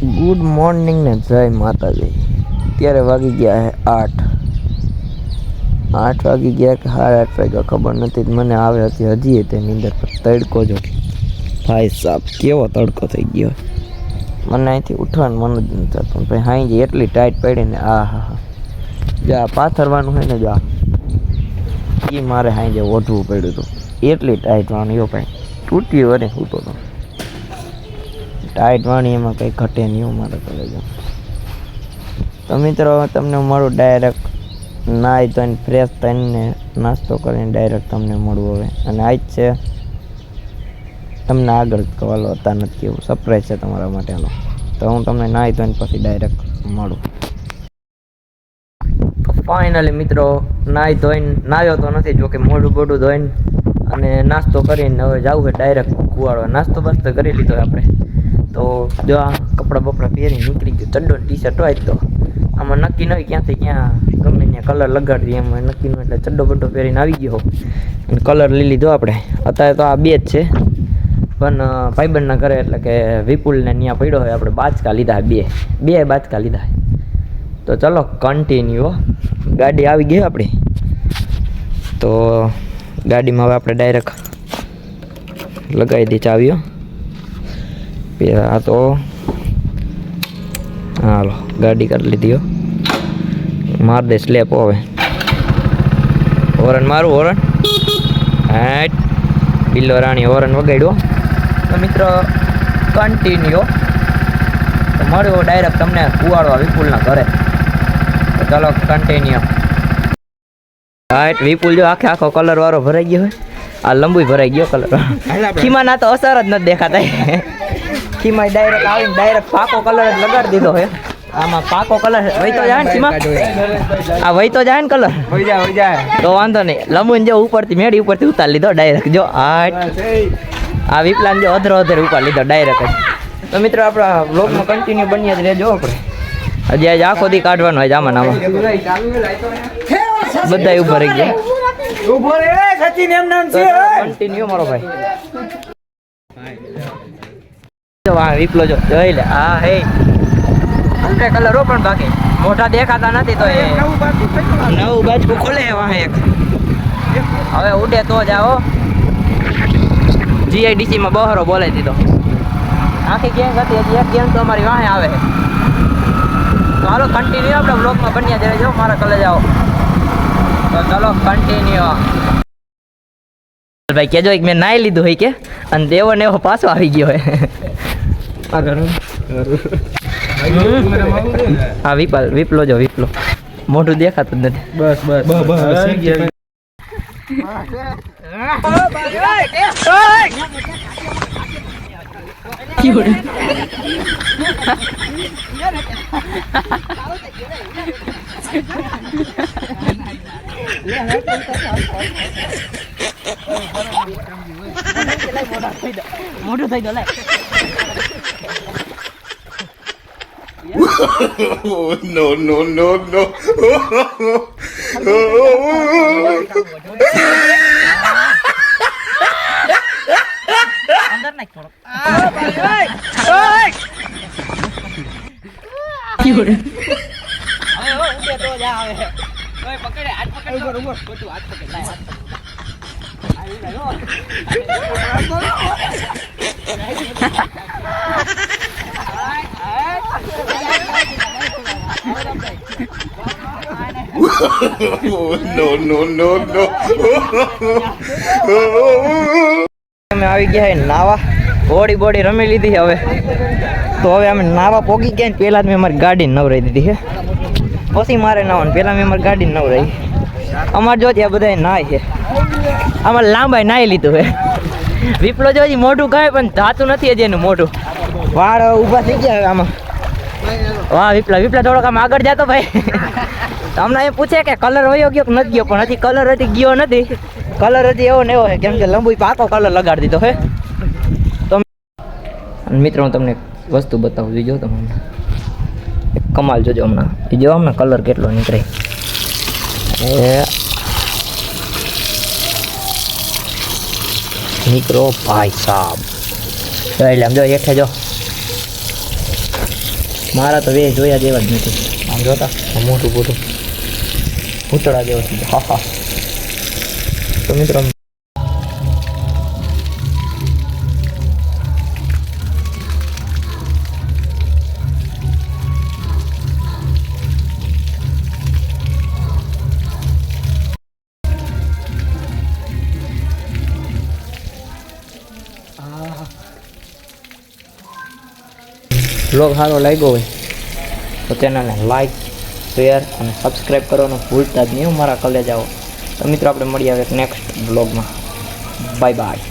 Good morning ને જય માતાજી. અત્યારે વાગી ગયા છે આઠ. આઠ વાગી ગયા કે સાડા આઠ વાગ્યા ખબર નથી મને આવે હતી હજી તેની અંદર તડકો જો ભાઈ સાહેબ કેવો તડકો થઈ ગયો. મને અહીંથી ઉઠવાનું મન જ નથી થતું. ભાઈ હાઈ એટલી ટાઈટ પડીને આ, હા હા. જો પાથરવાનું હોય ને, જો એ મારે હાઈ જે ઓઢવું પડ્યું હતું. એટલી ટાઈટ યો ભાઈ. તૂટી વરે હું તો તો. ટાઈટ વાણી એમાં કંઈ ઘટે નહીં મારે કોલેજ તો મિત્રો, તમને મળું ડાયરેક્ટ નાહી ધોઈને ફ્રેશ થઈને નાસ્તો કરીને ડાયરેક્ટ તમને મળવું હવે. અને આજ છે, તમને આગળ કવાલો હતા નથી એવું. સરપ્રાઈઝ છે તમારા માટેનો. તો હું તમને નાહી ધોઈને પછી ડાયરેક્ટ મળું. ફાઇનલી મિત્રો, નાહી ધોઈને નાહ્યો તો નથી, જોકે મોઢું બોઢું ધોઈને અને નાસ્તો કરીને હવે જવું છે ડાયરેક્ટ કુવાડો નાસ્તો બાસ્તો કરી લીધો આપણે. તો જો આ કપડાં બપડા પહેરી નીકળી ગયું. ચડ્ડો ટી શર્ટ હોય તો. આમાં નક્કી નહીં ક્યાંથી ક્યાં ગમે ત્યાં કલર લગાડી એમાં નક્કી નહીં એટલે ચડ્ડો બડ્ડો પહેરીને આવી ગયો અને કલર લઈ લીધો આપણે. અત્યારે તો આ બે જ છે. પણ ભાઈબંધના ઘરે એટલે કે વિપુલને ત્યાં પડ્યો હોય. આપણે બાચકા લીધા બે. બે બાચકા લીધા તો ચલો કન્ટિન્યુ ગાડી આવી ગઈ આપણી. તો ગાડીમાં હવે આપણે ડાયરેક્ટ લગાવી દઈ ચાવીઓ. આ તો હાલો ગાડી કરી લીધી હો. માર દે સ્લેપ હવે. હોરન મારું હોરન. હેટ. બિલ્લો રાણી હોરન વગાડ્યો. તો મિત્ર કન્ટિન્યુ તો મળ્યો ડાયરેક્ટ તમને કુવાડવા વિપુલના ઘરે. તો ચાલો કન્ટિન્યુ હાઈટ વિપુલ જો આખે આખો કલર વાળો ભરાઈ ગયો હોય. આ લંબુ ભરાઈ ગયો કલર ખીમા ના તો અસર જ નથી દેખાતા. ખીમા ડાયરેક્ટ આવીને ડાયરેક્ટ પાકો કલર જ લગાડી દીધો હે. આમાં પાકો કલર વહીતો જાય ને ખીમા? આ વહીતો જાય ને કલર તો વાંધો નહીં. લંબુને જો ઉપરથી મેળી ઉપરથી ઉતારી લીધો ડાયરેક્ટ જો આઠ આ વિપલાન જો અધરો અધર ઉપાડી લીધો ડાયરેક્ટ જ. તો મિત્રો આપણા બ્લોગમાં કન્ટિન્યુ બનીએ જ રહેજો આપણે. હજી આજે આખો દી કાઢવાનો હોય આમાં બધા ઊભા રહી ગયા. ઊભો રે સચિન એમ નામ છે કન્ટિન્યુ મારો ભાઈ. જો આ વિપલો જો જોઈ લે. હા હે. અંતે કલર પણ બાકી. મોઢા દેખાતા નથી તો એ નવું બાજુ ખોલે વાહ એક. હવે ઉડે તો જાઓ જીઆઈડીસી માં બહારો બોલે દીધો આખી ગેંગ હતી હજી એક ગેંગ તો અમારી વાહે આવે તો હાલો કન્ટિન્યુ આપણે બ્લોગમાં બન્યા જરા જો મારા કલેજ આવો. તો ચલો કન્ટિન્યુ ભાઈ કેજો એક મેં નાઈ લીધું હોય કે? અને દેવો ને એવો પાછો આવી ગયો હોય. હા વિપલ વિપલો જો વિપલો. મોઢું દેખાતું જ નથી. બસ બસ. બસ મોઢું થઈ ગયું લે Oh, no, no, no, no. અંદર નાખ થોડો હવે હવે ઉડે તો જા હવે ઓય પકડે હાથ પકડ ઉપર ઉપર બધું હાથ પકડ લાય હાથ પકડ Oh, અમે આવી ગયા હે નાવા. બોડી બોડી રમી લીધી હવે. તો હવે અમે નાવા પોગી ગયા પહેલાં જ મેં મારી ગાડી નવરાઈ દીધી છે પછી મારે નાવાનું, પહેલાં મેં મારી ગાડી નવરાઈ. અમારે જો ત્યાં બધા નાય છે. અમારે લાંબાઈ નાઈ લીધું હે વિપલો જો મોઢું કાંઈ પણ ધાતું નથી હજી એનું મોઢું. વાળ ઊભા થઈ ગયા આમાં. વાહ, વિપલા વિપલા થોડોક આમ આગળ જાતો ભાઈ. તમને એ પૂછે કે કલર વયો ગયો કે નથી ગયો, પણ હજી કલર હજી ગયો નથી. કલર હજી એવો ને એવો છે, કેમ કે લંબુ પાકો કલર લગાડી દીધો હે તો મિત્રો, હું તમને વસ્તુ બતાવું જોજો એક કમાલ જોજો હમણાં. જો હમણાં કલર કેટલો નીકળે. મિત્રો, ભાઈ સાહેબ એટલે આમ જો હેઠે જો. મારા તો વે જોયા જેવા જ નથી. આમ જોતા? મોટું મોટું. ભૂતળા જેવા હા હા. તો મિત્રો બ્લોગ સારો લાગ્યો હોય, તો ચેનલને લાઈક શેર અને સબસ્ક્રાઈબ કરવાનું ભૂલતા જ નહીં મારા કલેજ આવો તો મિત્રો, આપણે મળીએ હવે નેક્સ્ટ બ્લોગમાં. Bye bye